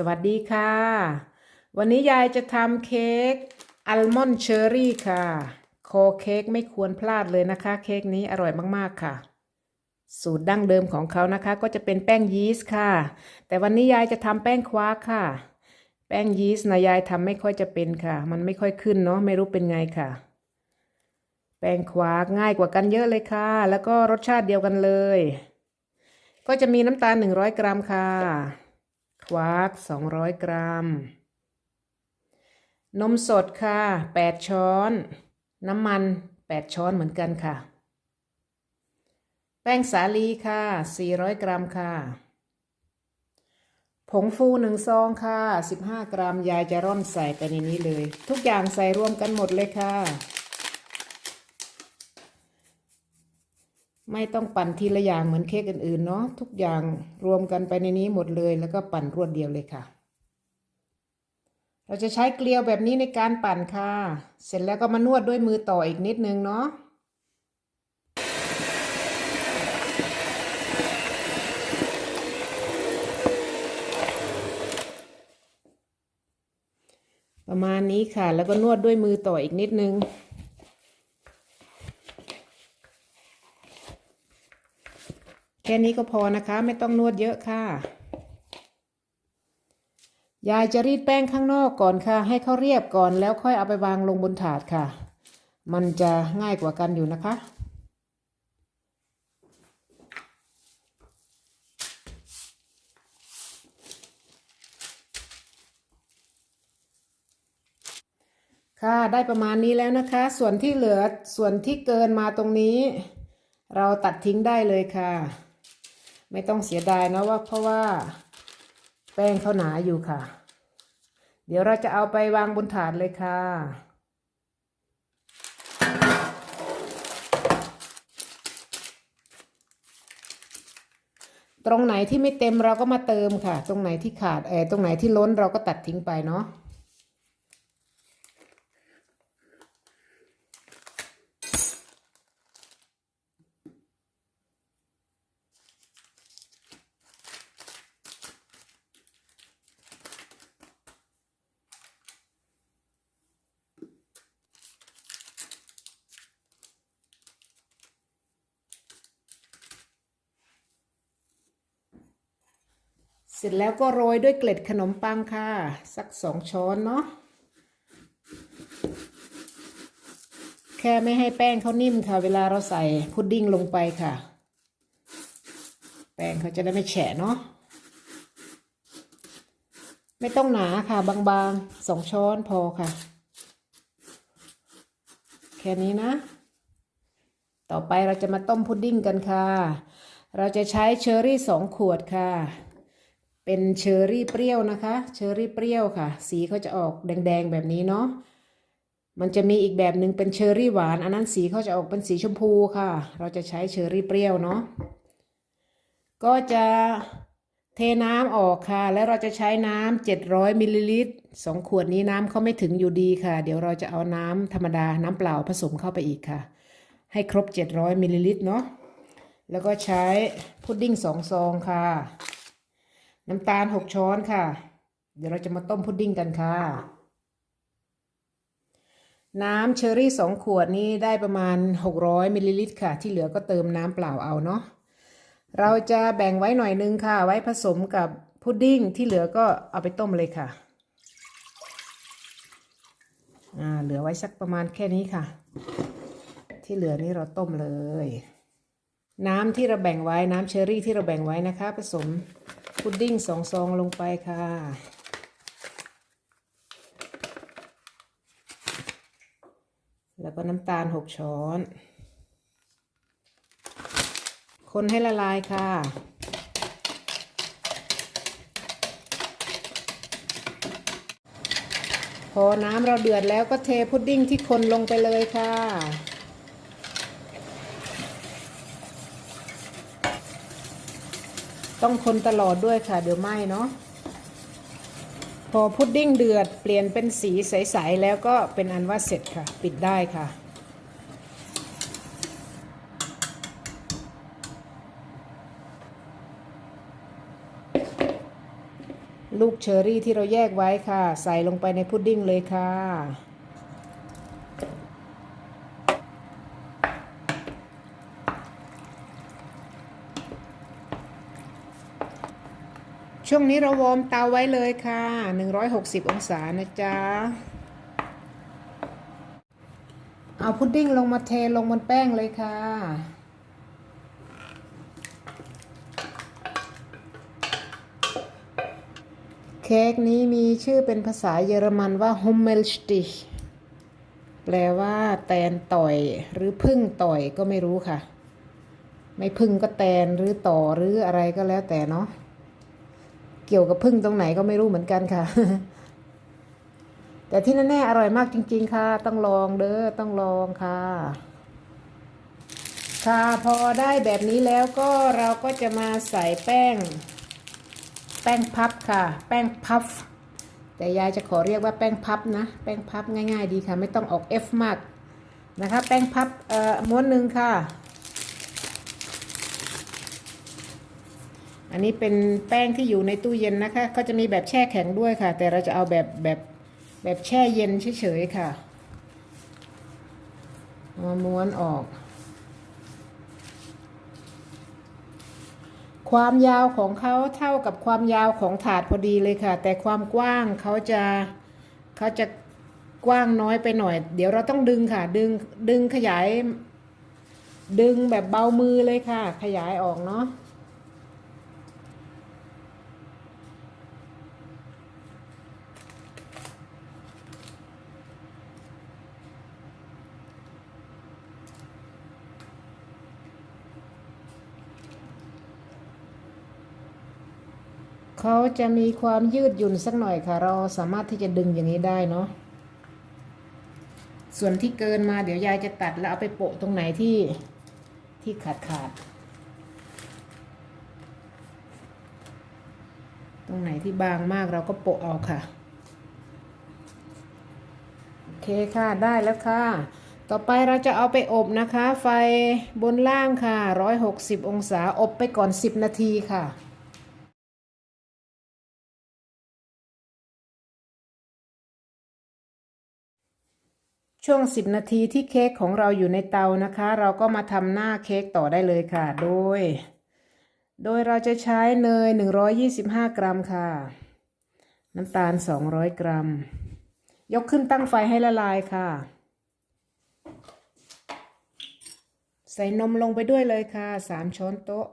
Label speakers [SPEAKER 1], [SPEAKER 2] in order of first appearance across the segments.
[SPEAKER 1] สวัสดีค่ะ วันนี้ยายจะทำเค้กอัลมอนด์เชอรี่ค่ะโคเค้กไม่ควรพลาดเลยนะคะ เค้กนี้อร่อยมากๆค่ะ สูตรดั้งเดิมของเขานะคะ ก็จะเป็นแป้งยีสต์ค่ะ แต่วันนี้ยายจะทำแป้งคว้าค่ะ แป้งยีสต์นะยายทำไม่ค่อยจะเป็นค่ะ มันไม่ค่อยขึ้นเนาะไม่รู้เป็นไงค่ะ แป้งคว้าง่ายกว่ากันเยอะเลยค่ะ แล้วก็รสชาติเดียวกันเลย ก็จะมีน้ำตาล100 กรัมค่ะ ว้า200 กรัม นมสดค่ะ 8 ช้อน น้ำมัน 8 ช้อนเหมือนกันค่ะ แป้งสาลีค่ะ 400 กรัมค่ะ ผงฟูหนึ่งซองค่ะ 15 กรัม ยายจะร่อนใส่ไปในนี้เลย ทุกอย่างใส่รวมกันหมดเลยค่ะ ไม่ต้องปั่นทีละอย่างเหมือนเค้กอื่นๆเนาะทุกอย่างรวมกันไปในนี้หมดเลย แล้วก็ปั่นรวดเดียวเลยค่ะ เราจะใช้เกลียวแบบนี้ในการปั่นค่ะ เสร็จแล้วก็มานวดด้วยมือต่ออีกนิดนึงเนาะประมาณนี้ค่ะ แล้วก็นวดด้วยมือต่ออีกนิดนึง แค่นี้ก็พอนะคะ ไม่ต้องนวดเยอะค่ะ ยายจะรีดแป้งข้างนอกก่อนค่ะ ให้เขาเรียบก่อนแล้วค่อยเอาไปวางลงบนถาดค่ะ มันจะง่ายกว่ากันอยู่นะคะค่ะได้ประมาณนี้แล้วนะคะ ส่วนที่เหลือส่วนที่เกินมาตรงนี้ เราตัดทิ้งได้เลยค่ะ ไม่ต้องเสียดายนะว่าเพราะว่าแป้งเขาหนาอยู่ค่ะ เดี๋ยวเราจะเอาไปวางบนถาดเลยค่ะตรงไหนที่ไม่เต็มเราก็มาเติมค่ะ ตรงไหนที่ขาดเออตรงไหนที่ล้นเราก็ตัดทิ้งไปเนาะ เสร็จแล้วก็โรยด้วยเกล็ดขนมปังค่ะ สักสองช้อนเนาะแค่ไม่ให้แป้งเขานิ่มค่ะ เวลาเราใส่พุดดิ้งลงไปค่ะ แป้งเขาจะได้ไม่แฉะเนาะไม่ต้องหนาค่ะ บางๆสองช้อนพอค่ะ แค่นี้นะ ต่อไปเราจะมาต้มพุดดิ้งกันค่ะ เราจะใช้เชอร์รี่สองขวดค่ะ เป็นเชอร์รี่เปรี้ยวนะคะ เชอร์รี่เปรี้ยวค่ะ สีเขาจะออกแดงๆแบบนี้เนาะมันจะมีอีกแบบหนึ่งเป็นเชอร์รี่หวาน อันนั้นสีเขาจะออกเป็นสีชมพูค่ะ เราจะใช้เชอร์รี่เปรี้ยวเนาะก็จะเทน้ำออกค่ะ แล้วเราจะใช้น้ำ700มิลลิลิตรสองขวดนี้น้ำเขาไม่ถึงอยู่ดีค่ะ เดี๋ยวเราจะเอาน้ำธรรมดาน้ำเปล่าผสมเข้าไปอีกค่ะ ให้ครบ 700มิลลิลิตรเนาะแล้วก็ใช้พุดดิ้งสองซองค่ะ น้ำตาลหกช้อนค่ะ เดี๋ยวเราจะมาต้มพุดดิ้งกันค่ะ น้ำเชอรี่สองขวดนี้ได้ประมาณ 600มิลลิลิตรค่ะ ที่เหลือก็เติมน้ำเปล่าเอาเนาะเราจะแบ่งไว้หน่อยนึงค่ะ ไว้ผสมกับพุดดิ้งที่เหลือก็เอาไปต้มเลยค่ะอ่าเหลือไว้สักประมาณแค่นี้ค่ะ ที่เหลือนี้เราต้มเลย น้ำที่เราแบ่งไว้น้ำเชอรี่ที่เราแบ่งไว้นะคะ ผสม พุดดิ้งสองซองลงไปค่ะ แล้วก็น้ำตาลหกช้อน คนให้ละลายค่ะพอน้ำเราเดือดแล้วก็เทพุดดิ้งที่คนลงไปเลยค่ะ ต้องคนตลอดด้วยค่ะ เดี๋ยวไหม้เนาะพอพุดดิ้งเดือดเปลี่ยนเป็นสีใส ๆ แล้วก็เป็นอันว่าเสร็จค่ะ ปิดได้ค่ะลูกเชอรี่ที่เราแยกไว้ค่ะ ใส่ลงไปในพุดดิ้งเลยค่ะ ช่วงนี้เราวอร์มเตาไว้เลยค่ะ 160 องศานะจ๊ะ เอาพุดดิ้งลงมาเทลงบนแป้งเลยค่ะ เค้กนี้มีชื่อเป็นภาษาเยอรมันว่า Hummelstich แปลว่า แตนต่อยหรือพึ่งต่อยก็ไม่รู้ค่ะ ไม่พึ่งก็แตนหรือต่อหรืออะไรก็แล้วแต่เนาะ เกี่ยวกับพึ่งตรงไหนก็ไม่รู้เหมือนกันค่ะ แต่ที่แน่ๆอร่อยมากจริง ๆ ค่ะ ต้องลองเด้อต้องลองค่ะ ค่ะพอได้แบบนี้แล้วก็เราก็จะมาใส่แป้ง แป้งพับค่ะ แป้งพับแต่ยายจะขอเรียกว่าแป้งพับนะ แป้งพับง่าย ๆ ดีค่ะ ไม่ต้องออก F มากนะคะ แป้งพับเอ่อม้วนหนึ่งค่ะ อันนี้เป็นแป้งที่อยู่ในตู้เย็นนะคะ ก็จะมีแบบแช่แข็งด้วยค่ะ แต่เราจะเอาแบบแบบแบบแช่เย็นเฉยๆค่ะมาม้วนออก ความยาวของเขาเท่ากับความยาวของถาดพอดีเลยค่ะ แต่ความกว้างเขาจะเขาจะกว้างน้อยไปหน่อย เดี๋ยวเราต้องดึงค่ะ ดึงดึงขยาย ดึงแบบเบามือเลยค่ะ ขยายออกเนาะ เขาจะมีความยืดหยุ่นสักหน่อยค่ะ เราสามารถที่จะดึงอย่างนี้ได้เนาะส่วนที่เกินมาเดี๋ยวยายจะตัดแล้วเอาไปโปะตรงไหนที่ที่ขาดขาด ตรงไหนที่บางมากเราก็โปะเอาค่ะ โอเคค่ะได้แล้วค่ะ ต่อไปเราจะเอาไปอบนะคะ ไฟบนล่างค่ะ 160 องศาอบไปก่อน 10 นาทีค่ะ ช่วง 10 นาทีที่เค้กของเราอยู่ในเตานะคะ เราก็มาทำหน้าเค้กต่อได้เลยค่ะ โดย โดยเราจะใช้เนย 125 กรัมค่ะ น้ำตาล 200 กรัม ยกขึ้นตั้งไฟให้ละลายค่ะ ใส่นมลงไปด้วยเลยค่ะ 3 ช้อนโต๊ะ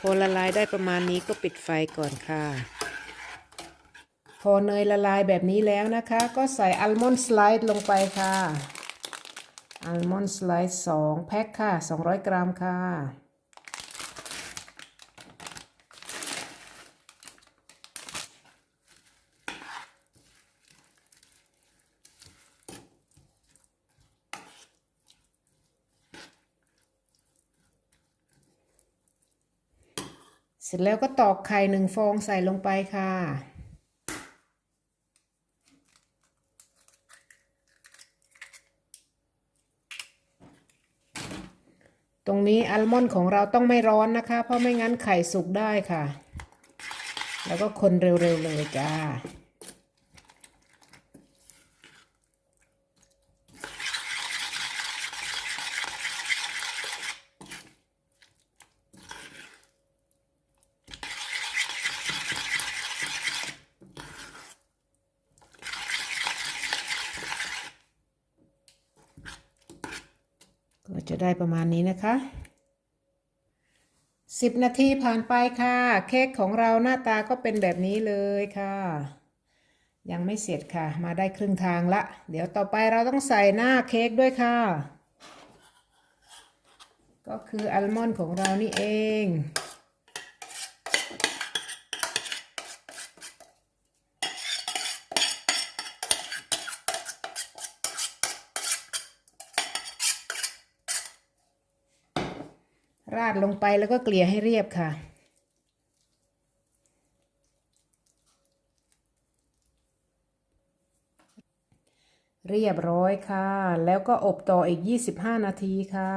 [SPEAKER 1] พอละลายได้ประมาณนี้ก็ปิดไฟก่อนค่ะ พอเนยละลายแบบนี้แล้วนะคะ ก็ใส่อัลมอนด์สไลด์ลงไปค่ะอัลมอนด์สไลด์2แพ็คค่ะ 200 กรัมค่ะ สร็จแล้วก็ตอกไข่หนึ่งฟองใส่ลงไปค่ะ ตรงนี้อัลมอนด์ของเราต้องไม่ร้อนนะคะ เพราะไม่งั้นไข่สุกได้ค่ะ แล้วก็คนเร็วๆเลยจ้า ได้ประมาณนี้นะคะ 10 นาทีผ่านไปค่ะ เค้กของเราหน้าตาก็เป็นแบบนี้เลยค่ะ ยังไม่เสร็จค่ะ มาได้ครึ่งทางละ เดี๋ยวต่อไปเราต้องใส่หน้าเค้กด้วยค่ะ ก็คืออัลมอนด์ของเรานี่เอง ราดลงไปแล้วก็เกลี่ยให้เรียบค่ะ เรียบร้อยค่ะ แล้วก็อบต่ออีก 25 นาทีค่ะ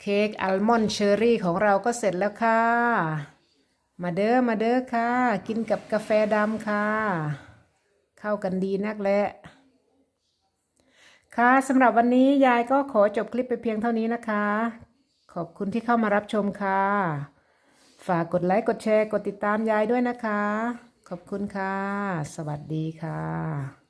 [SPEAKER 1] เค้กอัลมอนด์เชอรี่ของเราก็เสร็จแล้วค่ะ มาเด้อ มาเด้อค่ะ กินกับกาแฟดำค่ะ เข้ากันดีนักและ ค่ะสำหรับวันนี้ยายก็ขอจบคลิปไปเพียงเท่านี้นะคะ ขอบคุณที่เข้ามารับชมค่ะ ฝากกดไลค์กดแชร์กดติดตามยายด้วยนะคะ ขอบคุณค่ะ สวัสดีค่ะ